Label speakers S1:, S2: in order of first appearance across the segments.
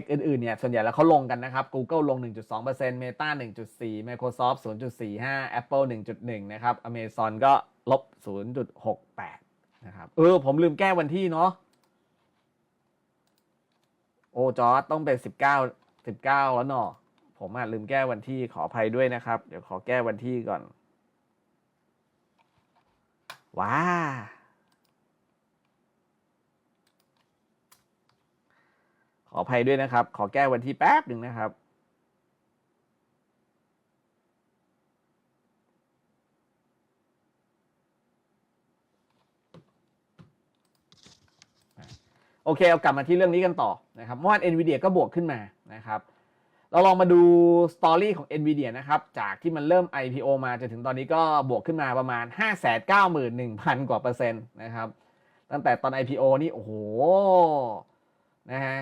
S1: คอื่นๆเนี่ยส่วนใหญ่แล้วเขาลงกันนะครับ Google ลง 1.2% Meta 1.4 Microsoft 0.45 Apple 1.1 นะครับ Amazon ก็ลบ 0.68 นะครับ เออ ผมลืมแก้วันที่เนาะโอ้จอดต้องเป็น 19 19 แล้วเนาะผมอะลืมแก้วันที่ขออภัยด้วยนะครับ เดี๋ยวขอแก้วันที่ก่อน ว้า ออภัยด้วยนะครับ ขอแก้วันที่แป๊บหนึ่งนะครับ โอเค เอากลับมาที่เรื่องนี้กันต่อนะครับเมื่อวาน NVIDIA ก็บวกขึ้นมานะครับเราลองมาดูสตอรี่ของ NVIDIA นะครับ จากที่มันเริ่ม IPO มาจนถึงตอนนี้ก็บวกขึ้นมาประมาณ 591,000 กว่าเปอร์เซ็นต์นะครับ ตั้งแต่ตอน IPO นี่ โอ้โห นะฮะ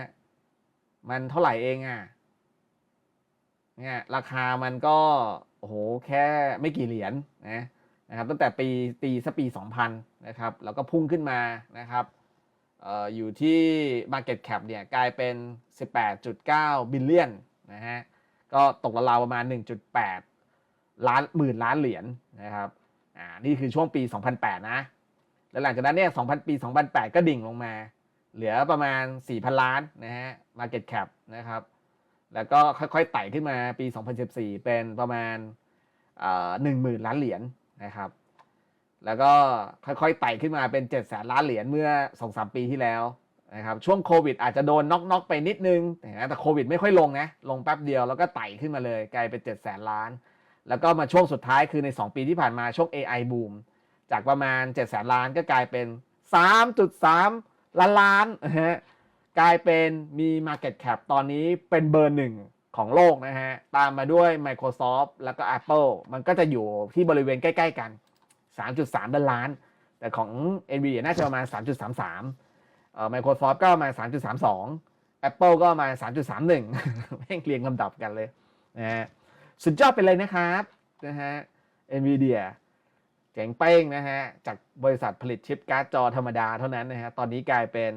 S1: มันเท่าไหร่เองอะ่ะเนี่ยราคามันก็โอ้โหแค่ไม่กี่เหรียญนะนะครับตั้งแต่ปีตีสปี 2000 นะครับ แล้วก็พุ่งขึ้นมานะครับเอ่ออยู่ที่ Market Cap เนี่ยกลายเป็น 18.9 บิลเลียนนะฮะก็ตกราวๆประมาณ 1.8 ล้านหมื่นล้านเหรียญนะครับอ่านี่คือช่วงปี 2008 นะ แล้วหลังจากนั้นเนี่ย 2000 ปี 2008 ก็ดิ่งลงมา เหลือประมาณ 4,000 ล้านนะฮะ Market Cap นะครับ แล้วก็ค่อยๆไต่ขึ้นมาปี 2014 เป็นประมาณเอ่อ10,000ล้านเหรียญนะครับ แล้วก็ค่อยๆไต่ขึ้นมาเป็น7จ็ดแสนล้านเหรียญเมื่อ2-3ปีที่แล้วนะครับ ช่วงโควิดอาจจะโดนน็อกๆไปนิดนึง แต่โควิดไม่ค่อยลงนะ ลงแป๊บเดียวแล้วก็ไต่ขึ้นมาเลยกลายเป็น7จ็ดแสนล้าน แล้วก็มาช่วงสุดท้ายคือใน 2 ปีที่ผ่านมาช่วง AI boom จากประมาณ7จ็ดแสนล้านก็กลายเป็น 3.3 ล้านล้านนะฮะกลายเป็นมี Market Cap ตอนนี้เป็นเบอร์หนึ่งของโลกนะฮะ ตามมาด้วย Microsoft แล้วก็ Apple มันก็จะอยู่ที่บริเวณใกล้ๆกัน 3.3ล้านล้าน แต่ของ Nvidia น่าจะประมาณ 3.33เอ่อ Microsoft ก็ประมาณ 3.32 Apple ก็ประมาณ 3.31แม่งเรียงลำดับกันเลยนะฮะสุดยอดไปเลยนะครับนะฮะ Nvidia เจ๋งเป้งนะฮะ จากบริษัทผลิตชิปการ์ดจอธรรมดาเท่านั้นนะฮะ ตอนนี้กลายเป็น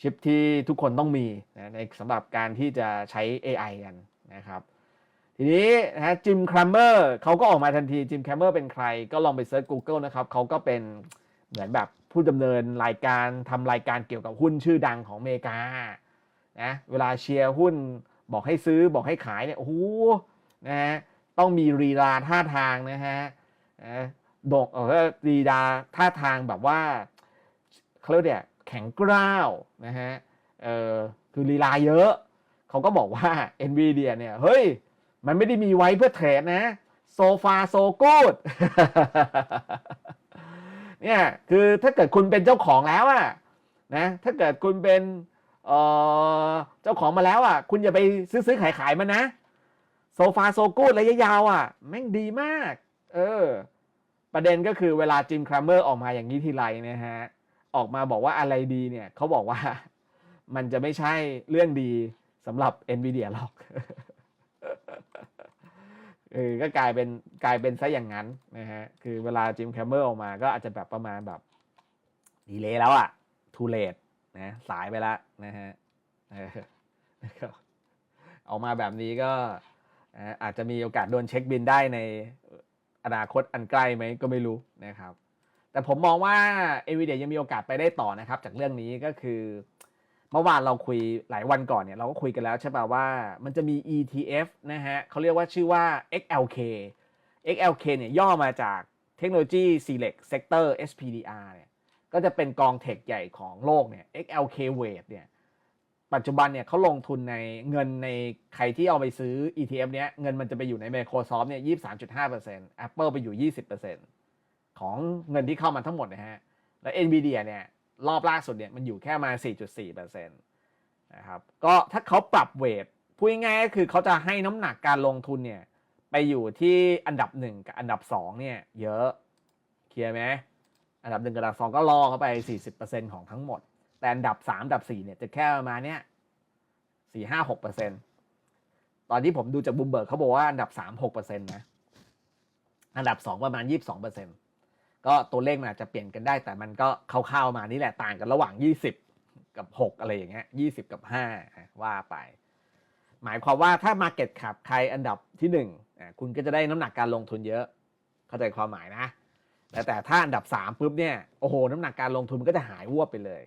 S1: ชิปที่ทุกคนต้องมีนะในสำหรับการที่จะใช้ AI กันนะครับ ทีนี้นะฮะจิมครัมเมอร์เขาก็ออกมาทันทีจิมครัมเมอร์เป็นใครก็ลองไปเซิร์ช Google นะครับเขาก็เป็นเหมือนแบบผู้ดำเนินรายการทำรายการเกี่ยวกับหุ้นชื่อดังของอเมริกานะเวลาเชียร์หุ้นบอกให้ซื้อบอกให้ขายเนี่ยโอ้โหนะฮะต้องมีรีลาท่าทางนะฮะ นะดกเออรีลาท่าทางแบบว่าเขาเรียกเนี่ยแข็งกร้าวนะฮะเออคือลีลาเยอะ เขาก็บอกว่า NVIDIA เนี่ย เฮ้ย มันไม่ได้มีไว้เพื่อเทรดนะโซฟาโซกูดเนี่ยคือถ้าเกิดคุณเป็นเจ้าของแล้วอะนะถ้าเกิดคุณเป็นเเจ้าของมาแล้วอะคุณอย่าไปซื้อซื้อขายขายมันนะ โซฟาโซกูดระยะยาวอะแม่งดีมาก เออ ประเด็นก็คือเวลาจิมครัมเมอร์ออกมาอย่างนี้ทีไรนะฮะออกมาบอกว่าอะไรดีเนี่ยเขาบอกว่ามันจะไม่ใช่เรื่องดีสำหรับ NVIDIA หรอกเออก็กลายเป็นกลายเป็นซะอย่างนั้นนะฮะคือเวลาจิมแคมเมอร์ออกมาก็อาจจะแบบประมาณแบบดีเลยแล้วอะทูเลตนะสายไปแล้วนะฮะออกมาแบบนี้ก็อาจจะมีโอกาสโดนเช็คบินได้ใน อนาคตอันใกล้ไหมก็ไม่รู้นะครับ แต่ผมมองว่า NVIDIA ยังมีโอกาสไปได้ต่อนะครับ จากเรื่องนี้ก็คือ เมื่อวานเราคุยหลายวันก่อนเนี่ย เราก็คุยกันแล้วใช่ป่ะว่ามันจะมี ETF นะฮะเขาเรียกว่าชื่อว่า XLK XLK เนี่ยย่อมาจากเทคโนโลยี Select Sector SPDR เนี่ยก็จะเป็นกองเทคใหญ่ของโลกเนี่ย XLK Weight เนี่ย ปัจจุบันเนี่ยเขาลงทุนในเงินในใครที่เอาไปซื้อ ETF เนี้ยเงินมันจะไปอยู่ใน Microsoft เนี่ย23.5% Apple ไปอยู่20%ของเงินที่เข้ามาทั้งหมดนะฮะ แล้ว NVIDIA เนี่ยรอบล่าสุดเนี่ยมันอยู่แค่มา 4.4%นะครับ ก็ถ้าเขาปรับเวทพูดง่ายๆก็คือเขาจะให้น้ำหนักการลงทุนเนี่ยไปอยู่ที่อันดับ 1 กับอันดับ 2 เนี่ยเยอะ เคลียร์ไหมอันดับ 1 กับอันดับ 2 ก็ล่อเข้าไป 40%ของทั้งหมด แต่อันดับ3อันดับ4เนี่ยจะแค่ประมาณเนี้ย4 5 6%ตอนที่ผมดูจากบูมเบิร์กเขาบอกว่าอันดับ3 6%นตนะอันดับ2ประมาณ22%ก็ตัวเลขมันอาจจะเปลี่ยนกันได้ แต่มันก็คร่าวๆมานี่แหละต่างกันระหว่าง20กับ6อะไรอย่างเงี้ย20กับ5อะว่าไป หมายความว่าถ้า Market Cap ใครอันดับที่1อะคุณก็จะได้น้ำหนักการลงทุนเยอะ เข้าใจความหมายนะแต่แต่ถ้าอันดับ3ปุ๊บเนี่ยโอ้โหน้ำหนักการลงทุนมันก็จะหายวบไปเลย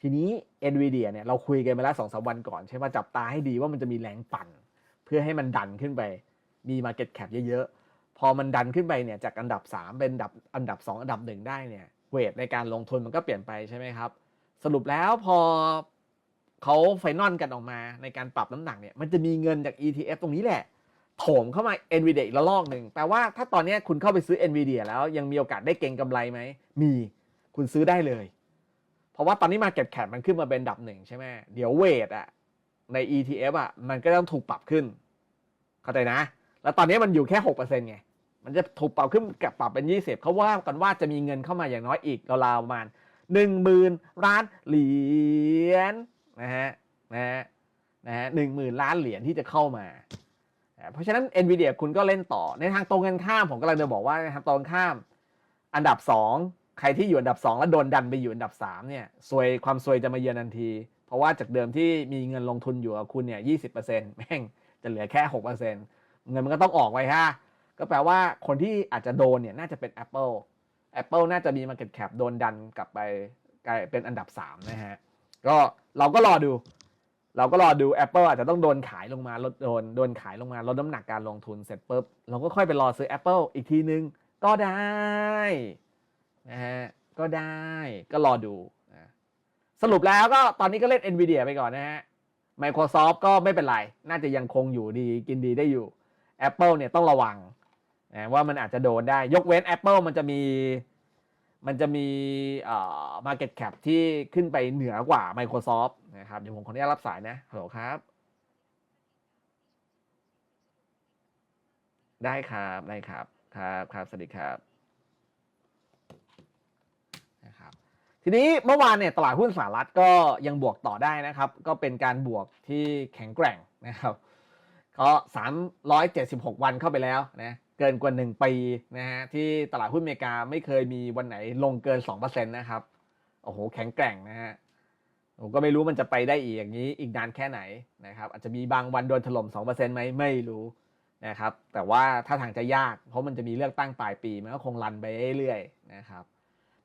S1: ทีนี้ NVIDIA เนี่ยเราคุยกันไปแล้วสองสามวันก่อน ใช่ไหมจับตาให้ดีว่ามันจะมีแรงปั่น เพื่อให้มันดันขึ้นไปมี Market Cap เยอะๆ พอมันดันขึ้นไปเนี่ยจากอันดับ 3 เป็นอันดับอันดับ 2 อันดับ 1 ได้เนี่ยเวทในการลงทุนมันก็เปลี่ยนไปใช่ไหมครับ สรุปแล้วพอเขาไฟนอลกันออกมาในการปรับน้ำหนักเนี่ยมันจะมีเงินจาก ETF ตรงนี้แหละโถมเข้ามา NVIDIA อีกระลอกหนึ่งแปลว่าถ้าตอนนี้คุณเข้าไปซื้อ NVIDIA แล้วยังมีโอกาสได้เก็งกำไรไหมมีคุณซื้อได้เลย ราะว่าตอนนี้ Market Cap มันขึ้นมาเป็นดับหนึ่งใช่ไหมเดี๋ยวเวทอะใน ETF อะมันก็ต้องถูกปรับขึ้น เข้าใจนะ แล้วตอนนี้มันอยู่แค่หกเปอร์เซ็นต์ไง มันจะถูกปรับขึ้นกับปรับเป็นยี่สิบเขาว่ากันว่าจะมีเงินเข้ามาอย่างน้อยอีกราวๆประมาณหนึ่งหมื่นล้านเหรียญนะฮะนะฮะนะฮะหนึ่งหมื่นล้านเหรียญที่จะเข้ามา เพราะฉะนั้น NVIDIA คุณก็เล่นต่อในทางตรงกันข้ามผมกำลังจะบอกว่าในทางตรงกันข้าม อันดับ2 ใครที่อยู่อันดับ 2 แล้วโดนดันไปอยู่อันดับ3เนี่ยซวยความซวยจะมาเยือนทันที เพราะว่าจากเดิมที่มีเงินลงทุนอยู่กับคุณเนี่ยยีแม่งจะเหลือแค่6%เงินมันก็ต้องออกไปฮะก็แปลว่าคนที่อาจจะโดนเนี่ยน่าจะเป็น Apple Apple น่าจะมี Market Cap โดนดันกลับไปกลายเป็นอันดับ 3 นะฮะ ก็เราก็รอดู เราก็รอดู Apple อาจจะต้องโดนขายลงมาลดโดนโดนขายลงมาลดน้ำหนักการลงทุนเสร็จปุ๊บเราก็ค่อยไปรอซื้อ Apple อีกทีนึงก็ได้ นะฮะก็ได้ก็รอดูสรุปแล้วก็ตอนนี้ก็เล่น Nvidia ไปก่อนนะฮะ Microsoft ก็ไม่เป็นไร น่าจะยังคงอยู่ดีกินดีได้อยู่ Apple เนี่ยต้องระวังนะว่ามันอาจจะโดนได้ ยกเว้น Apple มันจะมีมันจะมีเอ่อ market cap ที่ขึ้นไปเหนือกว่า Microsoft นะครับ เดี๋ยวผมขออนุญาตรับสายนะฮัลโหลครับ ได้ครับ ได้ครับ ครับครับสวัสดีครับ ทีนี้เมื่อวานเนี่ยตลาดหุ้นสหรัฐก็ยังบวกต่อได้นะครับ ก็เป็นการบวกที่แข็งแกร่งนะครับก็376 วันเข้าไปแล้วนะเกินกว่า 1 ปีนะฮะที่ตลาดหุ้นอเมริกาไม่เคยมีวันไหนลงเกิน 2%นะครับโอ้โหแข็งแกร่งนะฮะผมก็ไม่รู้มันจะไปได้อีกอย่างนี้อีกนานแค่ไหนนะครับอาจจะมีบางวันโดนถล่ม2%ไหมไม่รู้นะครับแต่ว่าถ้าทางจะยาก เพราะมันจะมีเลือกตั้งปลายปี มันก็คงรันไปเรื่อยๆนะครับ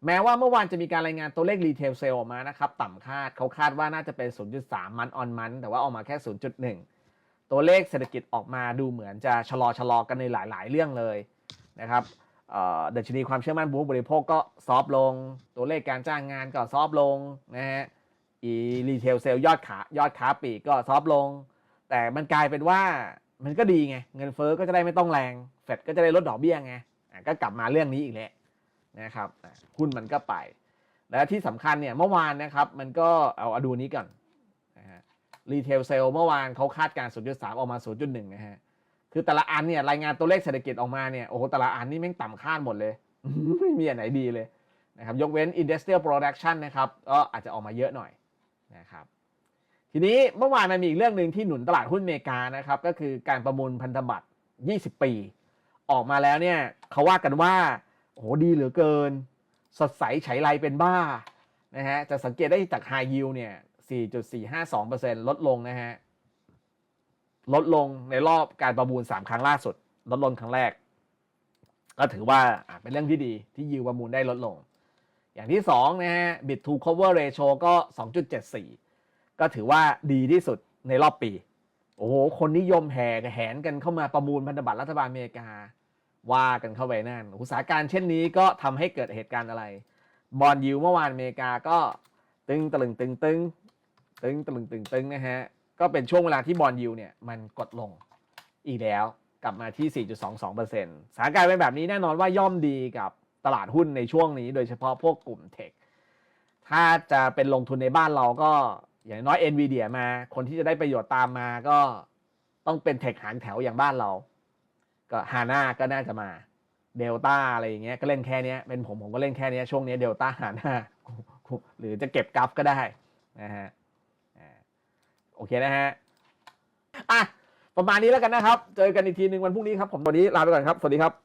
S1: แม้ว่าเมื่อวานจะมีการรายงานตัวเลขรีเทลเซลออกมานะครับต่ำคาดเขาคาดว่าน่าจะเป็น 0.3 มันออนมัน แต่ว่าออกมาแค่ 0.1 ตัวเลขเศรษฐกิจออกมาดูเหมือนจะชะลอชะลอกันในหลาย ๆ เรื่องเลยนะครับเดัชนีความเชื่อมั่นผู้บริโภคก็ซอฟลง ตัวเลขการจ้างงานก็ซอฟลงนะฮะอีรีเทลเซลยอดขายอดค้าปีกก็ซอฟลง แต่มันกลายเป็นว่ามันก็ดีไง เงินเฟ้อก็จะได้ไม่ต้องแรง เฟดก็จะได้ลดดอกเบี้ยไงก็กลับมาเรื่องนี้อีกแล้ว นะครับหุ้นมันก็ไป และที่สำคัญเนี่ยเมื่อวานนะครับมันก็เอาเอาดูนี้ก่อนนะฮะรีเทลเซลเมื่อวานเขาคาดการณ์0.3 ออกมา 0.1 นะฮะคือแต่ละอันเนี่ยรายงานตัวเลขเศรษฐกิจออกมาเนี่ยโอ้โหแต่ละอันนี่แม่งต่ำคาดหมดเลย ไม่มีอันไหนดีเลยนะครับยกเว้น Industrial Production นะครับก็อาจจะออกมาเยอะหน่อยนะครับทีนี้เมื่อวานมันมีอีกเรื่องหนึ่งที่หนุนตลาดหุ้นอเมริกานะครับก็คือการประมูลพันธบัตร 20 ปี ออกมาแล้วเนี่ยเขาว่ากันว่า โอ้โหดีเหลือเกิน สดใสไฉไลเป็นบ้านะฮะจะสังเกตได้จาก High Yield เนี่ย 4.452%ลดลงนะฮะ ลดลงในรอบการประมูล 3 ครั้งล่าสุด ลดลงครั้งแรก ก็ถือว่าเป็นเรื่องที่ดีที่ยิวประมูลได้ลดลง อย่างที่2นะฮะ bid to cover ratio ก็ 2.74 ก็ถือว่าดีที่สุดในรอบปี โอ้โห คนนิยมแห่แหนกันเข้ามาประมูลพันธบัตรรัฐบาลอเมริกา ว่ากันเข้าไปนั่นอุตสาหการเช่นนี้ก็ทำให้เกิดเหตุการณ์อะไร บอลยิวเมื่อวานอเมริกาก็ตึงตะลึงตึงตึงตึงตะลึงตึงตึงนะฮะ ก็เป็นช่วงเวลาที่บอลยิวเนี่ยมันกดลงอีกแล้วกลับมาที่ 4.22%สถานการณ์เป็นแบบนี้แน่นอนว่าย่อมดีกับตลาดหุ้นในช่วงนี้ โดยเฉพาะพวกกลุ่มเทค ถ้าจะเป็นลงทุนในบ้านเราก็อย่างน้อย NVIDIA มา คนที่จะได้ประโยชน์ตามมาก็ต้องเป็นเทคหางแถวอย่างบ้านเรา ก็ฮาน่าก็น่าจะมาเดลต้าอะไรอย่างเงี้ยก็เล่นแค่นี้เป็นผมผมก็เล่นแค่นี้ช่วงนี้เดลต้าฮาน่าหรือจะเก็บกราฟก็ได้นะฮะโอเคนะฮะอะประมาณนี้แล้วกันนะครับ เจอกันอีกทีหนึ่งวันพรุ่งนี้ครับ ผมวันนี้ลาไปก่อนครับ สวัสดีครับ